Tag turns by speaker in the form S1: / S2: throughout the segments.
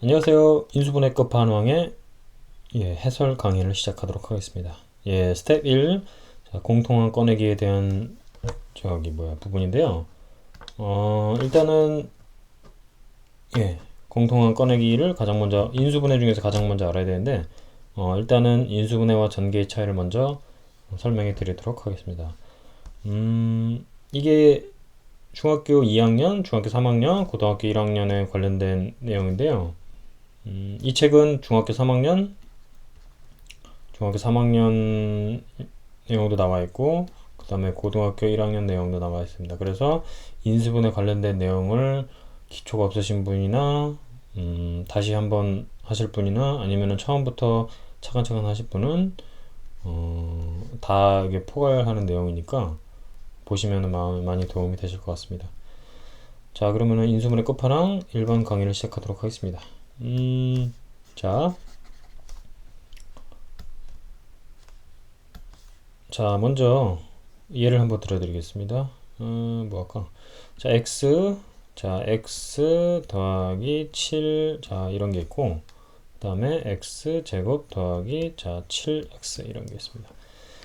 S1: 안녕하세요. 인수분해 끝판왕의 예, 해설 강의를 시작하도록 하겠습니다. 예, 스텝 1 자, 공통한 꺼내기에 대한 저기 뭐야 부분인데요. 어, 일단은 예, 공통한 꺼내기를 가장 먼저 인수분해 중에서 가장 먼저 알아야 되는데 어, 일단은 인수분해와 전개의 차이를 먼저 설명해 드리도록 하겠습니다. 음, 이게 중학교 2학년, 중학교 3학년, 고등학교 1학년에 관련된 내용인데요. 음, 이 책은 중학교 3학년, 중학교 3학년 내용도 나와 있고, 그 다음에 고등학교 1학년 내용도 나와 있습니다. 그래서 인수분해 관련된 내용을 기초가 없으신 분이나, 음, 다시 한번 하실 분이나, 아니면 처음부터 차근차근 하실 분은, 어, 다 이게 포괄하는 내용이니까, 보시면 많이 도움이 되실 것 같습니다. 자, 그러면은 인수분해 끝판왕 1번 강의를 시작하도록 하겠습니다. 음, 자. 자, 먼저 예를 한번 들어드리겠습니다. 어, 뭐 할까? 자, x. 자, x 더하기 7. 자, 이런 게 있고, 그 다음에 x 제곱 더하기 자, 7x 이런 게 있습니다.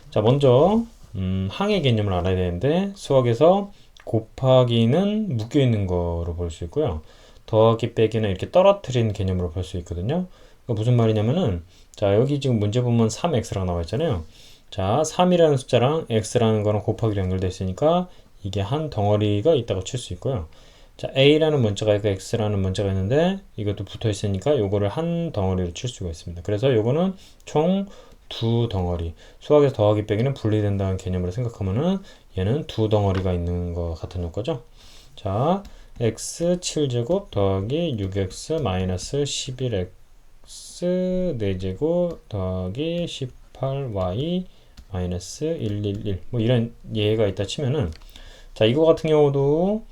S1: 자, 먼저 음, 항의 개념을 알아야 되는데 수학에서 곱하기는 묶여 있는 거로 볼 수 있고요. 더하기 빼기는 이렇게 떨어뜨린 개념으로 볼 수 있거든요. 그러니까 무슨 말이냐면은 자 여기 지금 문제 보면 3x라고 나와 있잖아요. 자 3이라는 숫자랑 x라는 거는 곱하기로 연결되어 있으니까 이게 한 덩어리가 있다고 칠 수 있고요. 자 a라는 문자가 있고 x라는 문자가 있는데 이것도 붙어 있으니까 요거를 한 덩어리로 칠 수가 있습니다. 그래서 요거는 총 두 덩어리 수학에서 더하기 빼기는 분리된다는 개념으로 생각하면은 얘는 두 덩어리가 있는 것 같은 효과죠. 자 x 7제곱 더하기 6x 마이너스 11x 4제곱 더하기 18y 마이너스 111 뭐 이런 예가 있다 치면은 자 이거 같은 경우도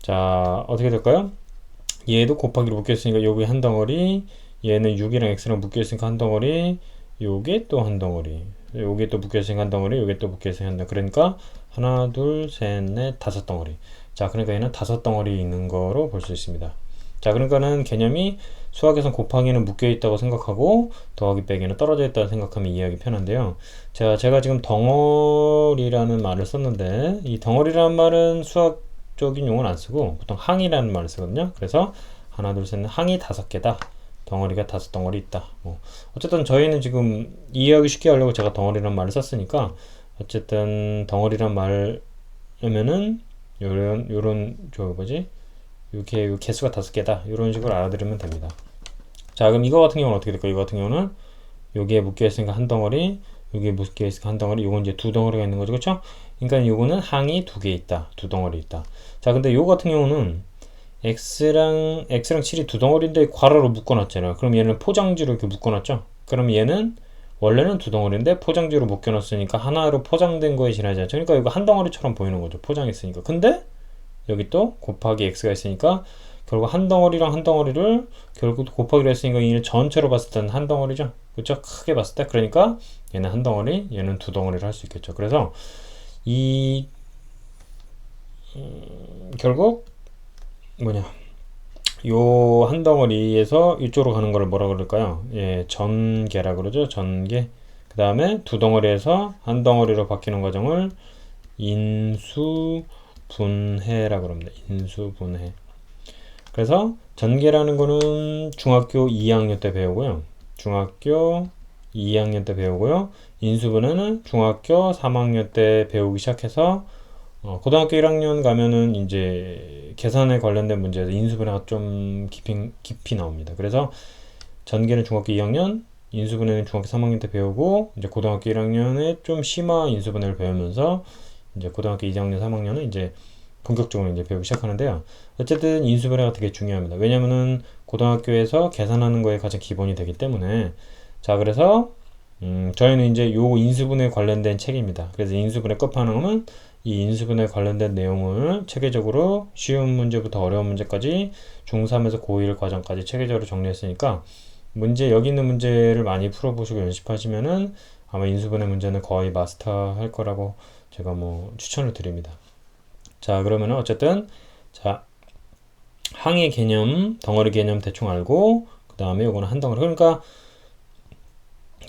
S1: 자 어떻게 될까요? 얘도 곱하기로 묶였으니까 여기 한 덩어리 얘는 6이랑 x랑 묶여있으니까 한 덩어리 요게 또 한 덩어리. 요게 또 묶여있으니까 한 덩어리 요게 또 묶여있으니까 한 덩어리. 그러니까 하나 둘 셋 넷 다섯 덩어리 자, 그러니까 얘는 다섯 덩어리 있는 거로 볼 수 있습니다. 자, 그러니까는 개념이 수학에선 곱하기는 묶여 있다고 생각하고 더하기 빼기는 떨어져 있다고 생각하면 이해하기 편한데요. 자, 제가 지금 덩어리라는 말을 썼는데 이 덩어리라는 말은 수학적인 용어는 안 쓰고 보통 항이라는 말을 쓰거든요. 그래서 하나, 둘, 셋, 넷 항이 다섯 개다. 덩어리가 다섯 덩어리 있다. 뭐 어쨌든 저희는 지금 이해하기 쉽게 하려고 제가 덩어리라는 말을 썼으니까 어쨌든 덩어리란 말이면은 요런 요런 저 뭐지? 이렇게 요 개수가 다섯 개다. 이런 식으로 알아들으면 됩니다. 자 그럼 이거 같은 경우는 어떻게 될까? 이거 같은 경우는 여기에 묶여 있으니까 한 덩어리 여기에 묶여 있으니까 한 덩어리 요건 이제 두 덩어리가 있는 거죠. 그렇죠? 그러니까 요거는 항이 두 개 있다. 두 덩어리 있다. 자 근데 요 같은 경우는 x랑 x랑 7이 두 덩어리인데 괄호로 묶어 놨잖아요. 그럼 얘는 포장지로 이렇게 묶어 놨죠? 그럼 얘는 원래는 두 덩어리인데 포장지로 묶여놨으니까 하나로 포장된 거에 지나지 않죠. 그러니까 이거 한 덩어리처럼 보이는 거죠. 포장했으니까. 근데 여기 또 곱하기 x가 있으니까 결국 한 덩어리랑 한 덩어리를 결국 곱하기로 했으니까 이 전체로 봤을 때는 한 덩어리죠. 그렇죠? 크게 봤을 때 그러니까 얘는 한 덩어리, 얘는 두 덩어리를 할 수 있겠죠. 그래서 이 음, 결국 뭐냐 요 한 덩어리에서 이쪽으로 가는 걸 뭐라 그럴까요? 예, 전개라 그러죠. 전개. 그 다음에 두 덩어리에서 한 덩어리로 바뀌는 과정을 인수 분해라 그럽니다. 인수 분해. 그래서 전개라는 거는 중학교 2학년 때 배우고요. 중학교 2학년 때 배우고요. 인수분해는 중학교 3학년 때 배우기 시작해서 어, 고등학교 1학년 가면은 이제 계산에 관련된 문제에서 인수분해가 좀 깊이, 깊이 나옵니다. 그래서 전개는 중학교 2학년, 인수분해는 중학교 3학년 때 배우고 이제 고등학교 1학년에 좀 심화 인수분해를 배우면서 이제 고등학교 2학년, 3학년은 이제 본격적으로 이제 배우기 시작하는데요. 어쨌든 인수분해가 되게 중요합니다. 왜냐면은 고등학교에서 계산하는 거에 가장 기본이 되기 때문에 자 그래서 음, 저희는 이제 요 인수분해 관련된 책입니다. 그래서 인수분해 끝판왕은 이 인수분해 관련된 내용을 체계적으로 쉬운 문제부터 어려운 문제까지 중3에서 고1 과정까지 체계적으로 정리했으니까 문제 여기 있는 문제를 많이 풀어보시고 연습하시면은 아마 인수분해 문제는 거의 마스터할 거라고 제가 뭐 추천을 드립니다. 자 그러면은 어쨌든 자 항의 개념, 덩어리 개념 대충 알고 그 다음에 요거는 한 덩어리. 그러니까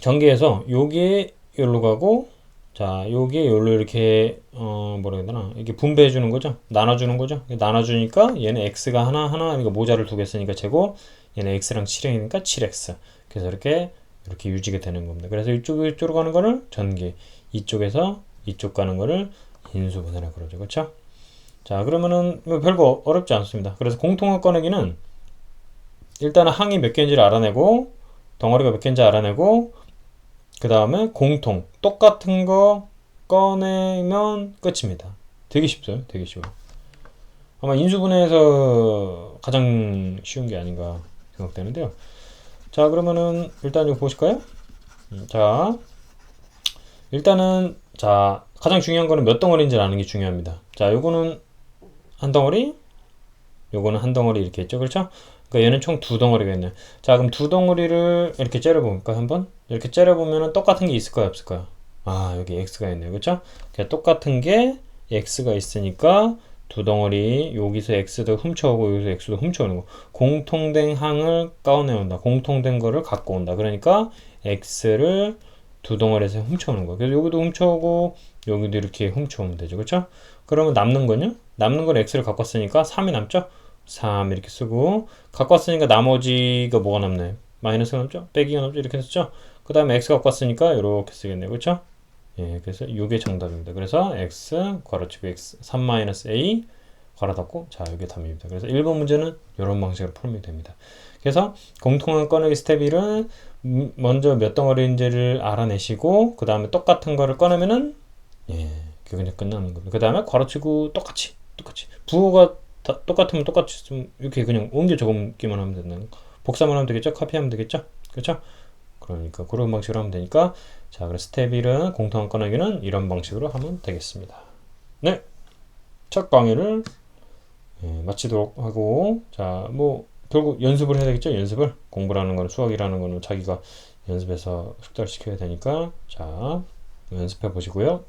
S1: 전개해서 요게 여기로 가고 자 요게 여기로 이렇게 어 뭐라 해야 되나? 이렇게 분배해 주는 거죠? 나눠 주는 거죠? 나눠 주니까 얘는 x가 하나 하나 그러니까 모자를 두 개 쓰니까 제곱 얘는 x랑 7이니까 7x 그래서 이렇게 이렇게 유지가 되는 겁니다. 그래서 이쪽 이쪽으로 가는 거를 전개. 이쪽에서 이쪽 가는 거를 인수분해라 그러죠. 그렇죠 자 그러면은 뭐 별거 어렵지 않습니다. 그래서 공통한 꺼내기는 일단은 항이 몇 개인지를 알아내고 덩어리가 몇 개인지 알아내고 그 다음에 공통 똑같은 거 꺼내면 끝입니다. 되게 쉽죠? 되게 쉬워요. 아마 인수분해에서 가장 쉬운 게 아닌가 생각되는데요. 자 그러면은 일단 이거 보실까요? 음, 자 일단은 자 가장 중요한 거는 몇 덩어리인지 아는 게 중요합니다. 자 요거는 한 덩어리 요거는 한 덩어리 이렇게 있죠 그렇죠? 그러니까 얘는 총 두 덩어리가 있네요. 자, 그럼 두 덩어리를 이렇게 째려볼까요? 한번? 이렇게 째려보면 똑같은 게 있을까요? 없을까요? 아, 여기 x가 있네요. 그냥 똑같은 게 x가 있으니까 두 덩어리 여기서 x도 훔쳐오고 여기서 x도 훔쳐오는 거. 공통된 항을 까내온다. 공통된 거를 갖고 온다. 그러니까 x를 두 덩어리에서 훔쳐오는 거. 그래서 여기도 훔쳐오고 여기도 이렇게 훔쳐오면 되죠. 그쵸? 그러면 남는 거는 남는 건 x를 갖고 왔으니까 3이 남죠? 3 이렇게 쓰고 갖고 왔으니까 나머지가 뭐가 남나요? 마이너스가 남죠? 빼기가 남죠? 이렇게 썼죠? 그 다음에 x 갖고 왔으니까 이렇게 쓰겠네요. 그렇죠? 예, 그래서 이게 정답입니다. 그래서 x 괄호치고 x 3 마이너스 a 괄호 닫고 자 이게 답입니다. 그래서 1번 문제는 이런 방식으로 풀면 됩니다. 그래서 공통한 꺼내기 스텝 1은 먼저 몇 덩어리인지를 알아내시고 그 다음에 똑같은 거를 꺼내면은 예, 그게 그냥 끝나는 겁니다. 그 다음에 괄호치고 똑같이 똑같이 부호가 다 똑같으면 똑같이 좀 이렇게 그냥 옮겨 적기만 하면 되는 복사만 하면 되겠죠? 카피하면 되겠죠? 그렇죠? 그러니까 그런 방식으로 하면 되니까 자 그래서 스텝 1은 공통한 꺼내기는 이런 방식으로 하면 되겠습니다. 네. 첫 강의를 예, 마치도록 하고 자뭐 결국 연습을 해야 되겠죠? 연습을 공부라는 거는 수학이라는 거는 자기가 연습해서 숙달시켜야 되니까 자 연습해 보시고요.